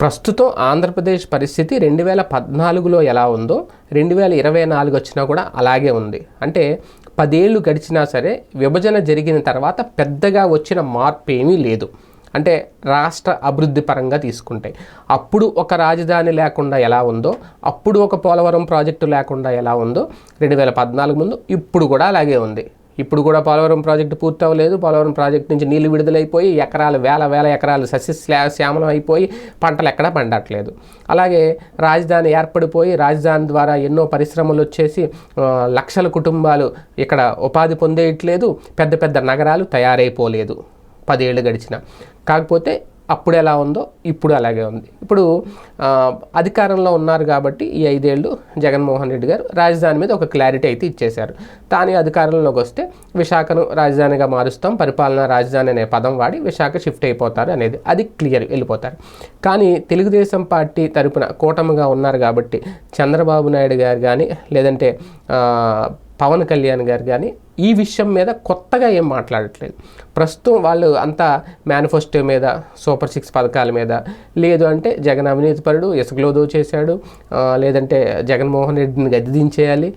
ప్రస్తుతం ఆంధ్రప్రదేశ్ పరిస్థితి రెండు వేల పద్నాలుగులో ఎలా ఉందో రెండు వేల ఇరవై నాలుగు వచ్చినా కూడా అలాగే ఉంది. అంటే పదేళ్ళు గడిచినా సరే విభజన జరిగిన తర్వాత పెద్దగా వచ్చిన మార్పు ఏమీ లేదు. అంటే రాష్ట్ర అభివృద్ధి పరంగా తీసుకుంటే అప్పుడు ఒక రాజధాని లేకుండా ఎలా ఉందో అప్పుడు ఒక పోలవరం ప్రాజెక్టు లేకుండా ఎలా ఉందో రెండు వేల పద్నాలుగు ముందు ఇప్పుడు కూడా అలాగే ఉంది. ఇప్పుడు కూడా పోలవరం ప్రాజెక్టు పూర్తి అవ్వలేదు. పోలవరం ప్రాజెక్టు నుంచి నీళ్ళు విడుదలైపోయి ఎకరాలు వేల వేల ఎకరాలు సస్యశ్లా శ్యామలం అయిపోయి పంటలు ఎక్కడా పండట్లేదు. అలాగే రాజధాని ఏర్పడిపోయి రాజధాని ద్వారా ఎన్నో పరిశ్రమలు వచ్చేసి లక్షల కుటుంబాలు ఇక్కడ ఉపాధి పొందేయట్లేదు. పెద్ద పెద్ద నగరాలు తయారైపోలేదు పదేళ్ళు గడిచిన. కాకపోతే అప్పుడు ఎలా ఉందో ఇప్పుడు అలాగే ఉంది. ఇప్పుడు అధికారంలో ఉన్నారు కాబట్టి ఈ ఐదేళ్ళు జగన్మోహన్ రెడ్డి గారు రాజధాని మీద ఒక క్లారిటీ అయితే ఇచ్చేశారు. తానే అధికారంలోకి వస్తే విశాఖను రాజధానిగా మారుస్తాం పరిపాలన రాజధాని అనే పదం వాడి విశాఖ షిఫ్ట్ అయిపోతారు అనేది అది క్లియర్ వెళ్ళిపోతారు. కానీ తెలుగుదేశం పార్టీ తరపున కూటమిగా ఉన్నారు కాబట్టి చంద్రబాబు నాయుడు గారు కానీ లేదంటే పవన్ కళ్యాణ్ గారు కానీ ఈ విషయం మీద కొత్తగా ఏం మాట్లాడట్లేదు. ప్రస్తుతం వాళ్ళు అంతా మేనిఫెస్టో మీద సూపర్ సిక్స్ పథకాల మీద లేదు అంటే జగన్ అవినీతిపరుడు ఇసుకలో దోచేశాడు చేశాడు లేదంటే జగన్మోహన్ రెడ్డిని గది దించేయాలి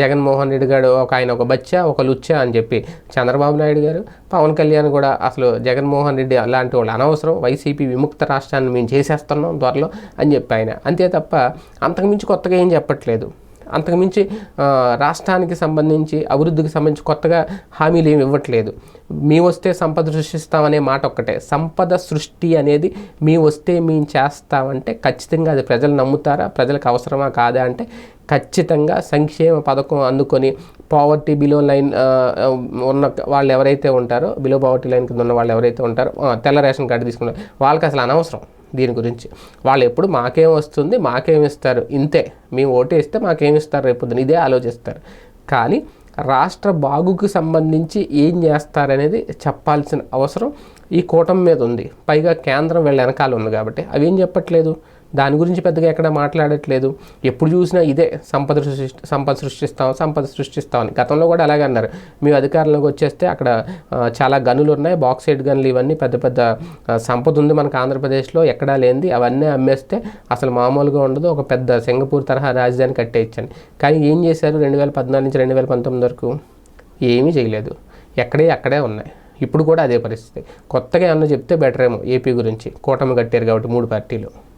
జగన్మోహన్ రెడ్డి గారు ఒక ఆయన ఒక బచ్చా ఒక లుచ్చా అని చెప్పి చంద్రబాబు నాయుడు గారు పవన్ కళ్యాణ్ కూడా అసలు జగన్మోహన్ రెడ్డి అలాంటి వాళ్ళు అనవసరం వైసీపీ విముక్త రాష్ట్రాన్ని మేము చేసేస్తున్నాం త్వరలో అని చెప్పి ఆయన. అంతే తప్ప అంతకుమించి కొత్తగా ఏం చెప్పట్లేదు. అంతకుమించి రాష్ట్రానికి సంబంధించి అభివృద్ధికి సంబంధించి కొత్తగా హామీలు ఏమి ఇవ్వట్లేదు. మీ వస్తే సంపద సృష్టిస్తామనే మాట ఒక్కటే. సంపద సృష్టి అనేది మీ వస్తే మేము చేస్తామంటే ఖచ్చితంగా అది ప్రజలు నమ్ముతారా ప్రజలకు అవసరమా కాదా అంటే ఖచ్చితంగా సంక్షేమ పథకం అందుకొని పావర్టీ బిలో లైన్ ఉన్న వాళ్ళు ఎవరైతే ఉంటారో బిలో పావర్టీ లైన్ కింద ఉన్న వాళ్ళు ఎవరైతే ఉంటారో తెల్ల రేషన్ కార్డు తీసుకున్నారు వాళ్ళకి అసలు అనవసరం. దీని గురించి. వాళ్ళు ఎప్పుడు మాకేం వస్తుంది మాకేమిస్తారు ఇంతే. మేము ఓటేస్తే మాకేమిస్తారు ఇస్తారు రేపు ఇదే ఆలోచిస్తారు. కానీ రాష్ట్ర బాగుకు సంబంధించి ఏం చేస్తారనేది చెప్పాల్సిన అవసరం ఈ కూటమి మీద ఉంది. పైగా కేంద్రం వెళ్ళ వెనకాల ఉంది కాబట్టి అవి ఏం చెప్పట్లేదు? దాని గురించి పెద్దగా ఎక్కడ మాట్లాడట్లేదు. ఎప్పుడు చూసినా ఇదే సంపద సృష్టి సంపద సృష్టిస్తాం సంపద సృష్టిస్తామని గతంలో కూడా అలాగే అన్నారు. మీ అధికారంలోకి వచ్చేస్తే అక్కడ చాలా గనులు ఉన్నాయి బాక్సైడ్ గనులు ఇవన్నీ పెద్ద పెద్ద సంపద ఉంది మనకు ఆంధ్రప్రదేశ్లో ఎక్కడా లేనిది. అవన్నీ అమ్మేస్తే అసలు మామూలుగా ఉండదు. ఒక పెద్ద సింగపూర్ తరహా రాజధాని కట్టేయచ్చని. కానీ ఏం చేశారు రెండు వేల పద్నాలుగు నుంచి రెండు వేల పంతొమ్మిది వరకు? ఏమీ చేయలేదు. ఎక్కడే అక్కడే ఉన్నాయి. ఇప్పుడు కూడా అదే పరిస్థితి. కొత్తగా ఏమన్నా చెప్తే బెటర్ ఏమో ఏపీ గురించి. కూటమి కట్టారు కాబట్టి మూడు పార్టీలు.